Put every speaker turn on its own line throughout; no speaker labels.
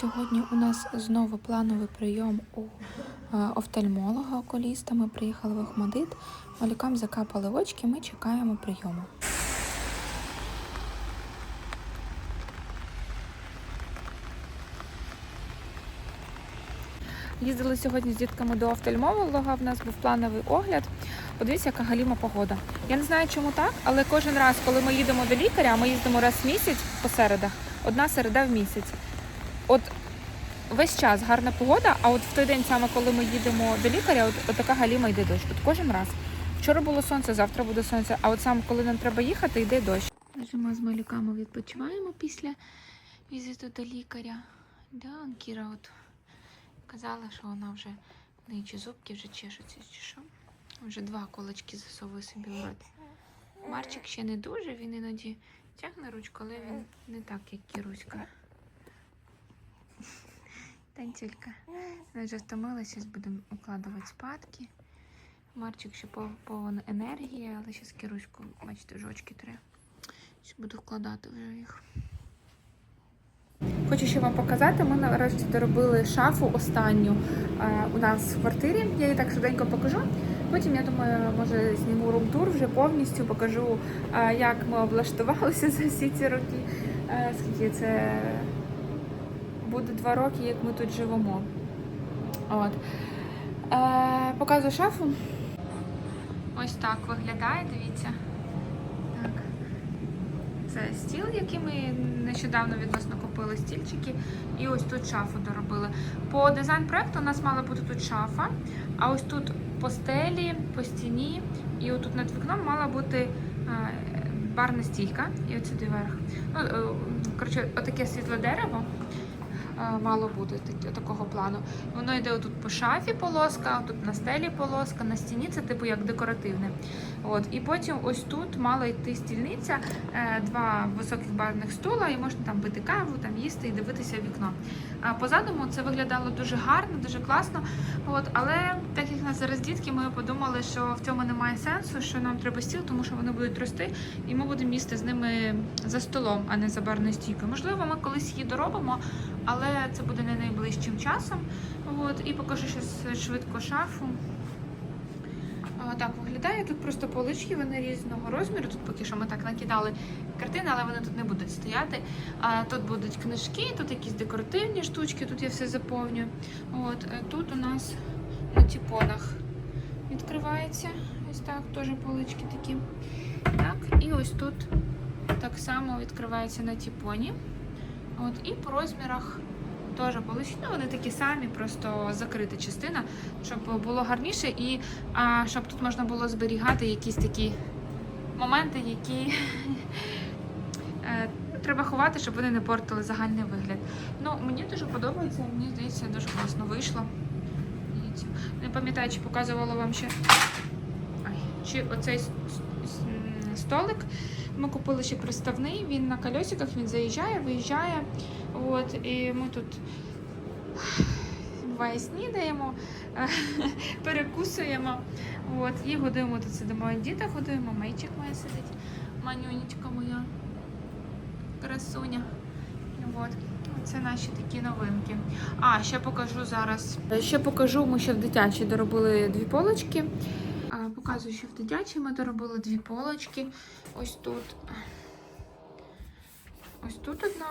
Сьогодні у нас знову плановий прийом у е, офтальмолога окуліста. Ми приїхали в Охмадит, малюкам закапали очки, ми чекаємо прийому. Їздили сьогодні з дітками до офтальмолога. В нас був плановий огляд. Подивіться, яка галіма погода. Я не знаю, чому так, але кожен раз, коли ми їдемо до лікаря, ми їздимо раз в місяць по середах, одна середа в місяць. От весь час гарна погода, а от в той день, саме коли ми їдемо до лікаря, от, от така галіма йде дощ. От кожен раз. Вчора було сонце, завтра буде сонце, а от саме коли нам треба їхати, йде дощ. Ми з малюками відпочиваємо після візиту до лікаря. Да, Кіра от казала, що вона вже в неї чи зубки вже чешуться, чи що. Вже два колочки засовує собі в рот. Марчик ще не дуже, він іноді тягне ручку, але він не так, як Кіруська. Танцюлька. Ми вже втомилися, зараз будемо укладувати спадки. Марчик ще пов- повен енергії, але ще з Кіруську, бачите, жочки треба. Ще буду вкладати вже їх. Хочу ще вам показати. Ми нарешті доробили шафу останню е, у нас в квартирі. Я її так швиденько покажу. Потім, я думаю, може зніму рум-тур вже повністю покажу, е, як ми облаштувалися за всі ці роки. Е, Скільки це буде два роки, як ми тут живемо. От. Е, Показую шафу. Ось так виглядає, дивіться. Так. Це стіл, який ми нещодавно відносно купили стільчики. І ось тут шафу доробили. По дизайн-проекту у нас мала бути тут шафа, а ось тут по стелі, по стіні, і отут над вікном мала бути е, барна стійка. І от сюди вверх. Ну, е, коротше, отаке світле дерево. Е, Мало бути такого плану. Воно йде отут по шафі полоска, тут на стелі полоска, на стіні це типу як декоративне. От, і потім ось тут мала йти стільниця, е, два високих барних стула, і можна там пити каву, там їсти і дивитися в вікно. А позадуму це виглядало дуже гарно, дуже класно. От, але так як нас зараз дітки, ми подумали, що в цьому немає сенсу, що нам треба стіл, тому що вони будуть рости, і ми будемо їсти з ними за столом, а не за барною стійкою. Можливо, ми колись її доробимо, але це буде не найближчим часом. От, і покажу ще швидко шафу. А, Так виглядає. Тут просто полички, вони різного розміру. Тут поки що ми так накидали картини, але вони тут не будуть стояти. А, Тут будуть книжки, тут якісь декоративні штучки, тут я все заповнюю. От, е, тут у нас на тіпонах відкривається. Ось так, теж полички такі. Так, і ось тут так само відкривається на тіпоні. От, і по розмірах теж. Ну, вони такі самі, просто закрита частина, щоб було гарніше і а, щоб тут можна було зберігати якісь такі моменти, які е, треба ховати, щоб вони не портили загальний вигляд. Ну, мені дуже подобається, мені здається, дуже класно вийшло. Не пам'ятаю, чи показувала вам ще. Чи оцей столик. Ми купили ще приставний, він на кольосиках, він заїжджає, виїжджає. От, і ми тут буває снідаємо, перекусуємо. От, і годуємо тут сидимо. Діта годуємо, мейчик моя сидить, манюнечка моя, красуня. От. Це наші такі новинки. А, ще покажу зараз. Ще покажу, ми ще в дитячій доробили дві полочки. Показую, що в дитячій ми доробили дві полочки. Ось тут. Ось тут одна.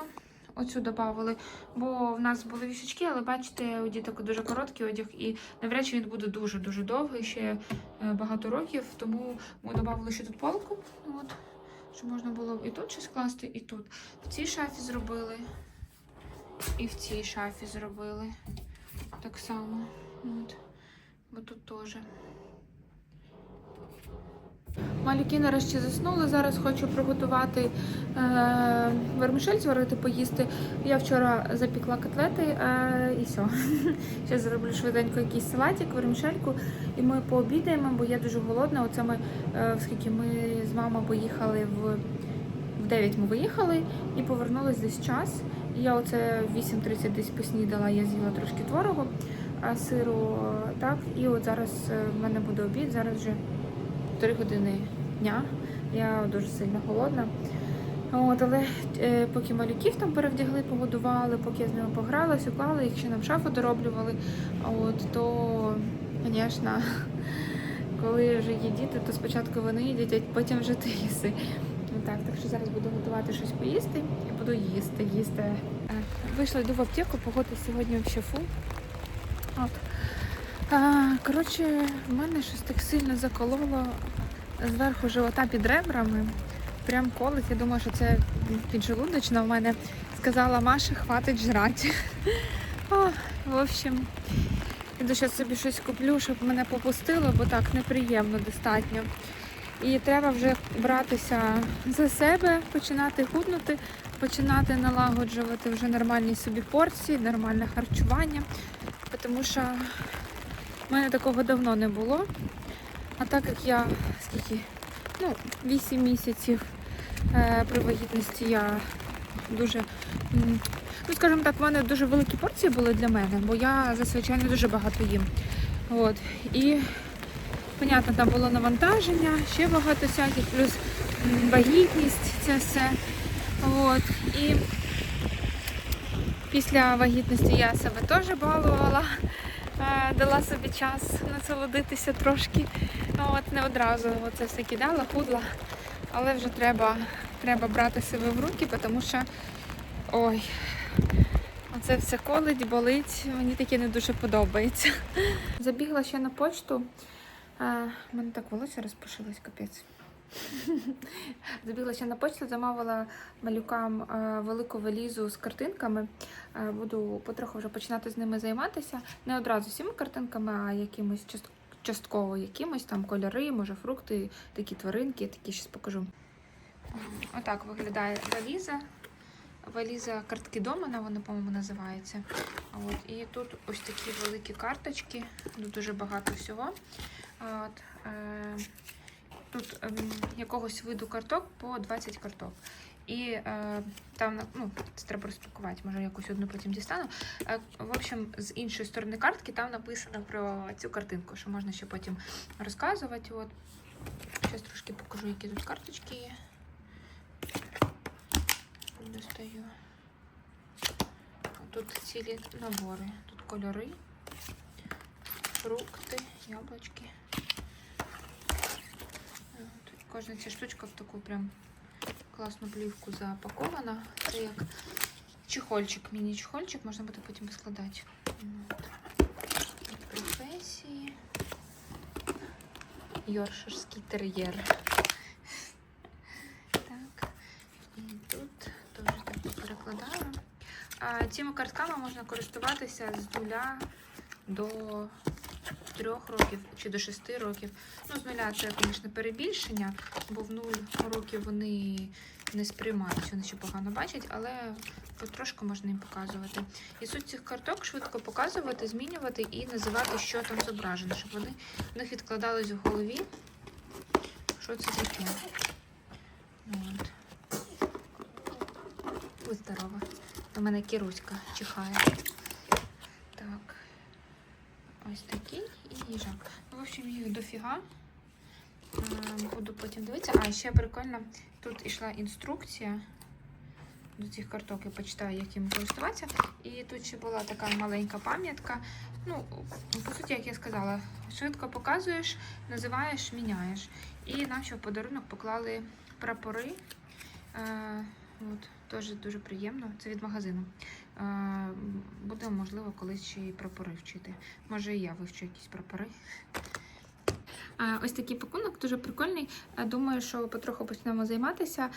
Оцю додавали, бо в нас були вішечки, але бачите, у діток дуже короткий одяг, і навряд чи він буде дуже-дуже довгий, ще е, багато років. Тому ми додавали ще тут полку, от, щоб можна було і тут щось класти, і тут. В цій шафі зробили, і в цій шафі зробили так само. От. Бо тут теж. Малюки нарешті заснули. Зараз хочу приготувати е, вермішель, зварити, поїсти. Я вчора запікла котлети е, і все. Зараз зроблю швиденько якийсь салатик, вермішельку, і ми пообідаємо, бо я дуже голодна. Оце ми, е, оскільки ми з мамою поїхали в, в 9 ми виїхали і повернулись десь час. Я оце 8.30 десь поснідала, я з'їла трошки творогу, а сиру, е, так. І от зараз е, в мене буде обід, зараз вже 3 години дня. Я дуже сильно голодна. От, але е, поки малюків там перевдягли, погодували, поки я з ними погралась, уклала, їх ще нам шафу дороблювали. От, то, звісно, коли вже є діти, то спочатку вони їдять, а потім вже ти їси. Так, так що зараз буду готувати щось поїсти і буду їсти, їсти. Е, Вийшла, йду в аптеку, погода сьогодні в шефу. От. А, коротше, в мене щось так сильно закололо зверху живота під ребрами. Прям колить. Я думаю, що це піджелудочна в мене. Сказала Маша, хватить жрати. О, в общем, іду зараз собі щось куплю, щоб мене попустило, бо так неприємно достатньо. І треба вже братися за себе, починати худнути, починати налагоджувати вже нормальні собі порції, нормальне харчування. Тому що в мене такого давно не було. А так як я скільки? Ну, 8 місяців е, при вагітності я дуже, ну скажімо так, в мене дуже великі порції були для мене, бо я зазвичай не дуже багато їм. От. І, понятно, там було навантаження, ще багато всяких, плюс вагітність, це все. От. І після вагітності я себе теж балувала, дала собі час насолодитися трошки. Ну, От не одразу це все кидала, худла, але вже треба, треба брати себе в руки, тому що ой, оце все колить, болить, мені таке не дуже подобається. Забігла ще на почту. Е, У мене так волосся розпушилось, капець. Забігла ще на почту, замовила малюкам е, велику валізу з картинками. Е, Буду потроху вже починати з ними займатися. Не одразу всіма картинками, а якимось част- частково якимось там кольори, може фрукти, такі тваринки, такі щось покажу. Отак виглядає валіза. Валіза картки дома, вона, по-моєму, називається. От. І тут ось такі великі карточки, тут дуже багато всього. От. Е, тут ем, якогось виду карток по 20 карток. І е, там, ну, це треба розпакувати, може якусь одну потім дістану. Е, в общем, з іншої сторони картки там написано про цю картинку, що можна ще потім розказувати. От. Зараз трошки покажу, які тут карточки є. Достаю. Тут цілі набори. Тут кольори, фрукти, яблучки. Кожна ця штучка в таку прям класну плівку запакована. Це як чехольчик, міні-чехольчик, можна буде потім складати. От. Професії. Йорширський тер'єр. Так. І тут теж так перекладаю. Цими картками можна користуватися з нуля до трьох років чи до шести років. Ну, з нуля це, звісно, перебільшення, бо в нуль років вони не сприймають, вони ще погано бачать, але потрошку можна їм показувати. І суть цих карток швидко показувати, змінювати і називати, що там зображено, щоб вони в них відкладались в голові. Що це таке? От. Будь здорова. У мене кіруська чихає. Ось такий і їжак. Ну, в общем, їх дофіга. Е, Буду потім дивитися. А, ще прикольно, тут йшла інструкція до цих карток, я почитаю, як їм користуватися. І тут ще була така маленька пам'ятка. Ну, по суті, як я сказала, швидко показуєш, називаєш, міняєш. І нам ще в подарунок поклали прапори. Е, от, теж дуже приємно. Це від магазину. Буде, можливо, колись ще і прапори вчити. Може, і я вивчу якісь прапори. Ось такий пакунок дуже прикольний. Думаю, що потроху почнемо займатися.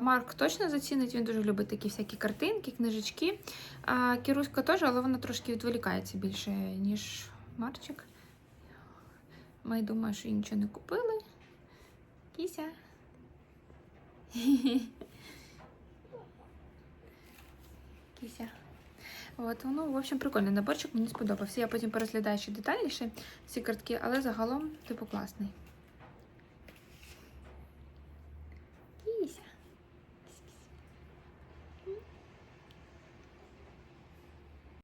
Марк точно зацінить, він дуже любить такі всякі картинки, книжечки. Кіруська теж, але вона трошки відволікається більше, ніж Марчик. Ми думаю, що їй нічого не купили. Кіся. Кіся. От, ну, в общем, прикольний наборчик, мені сподобався. Я потім порозглядаю ще детальніше ці картки, але загалом, типу, класний.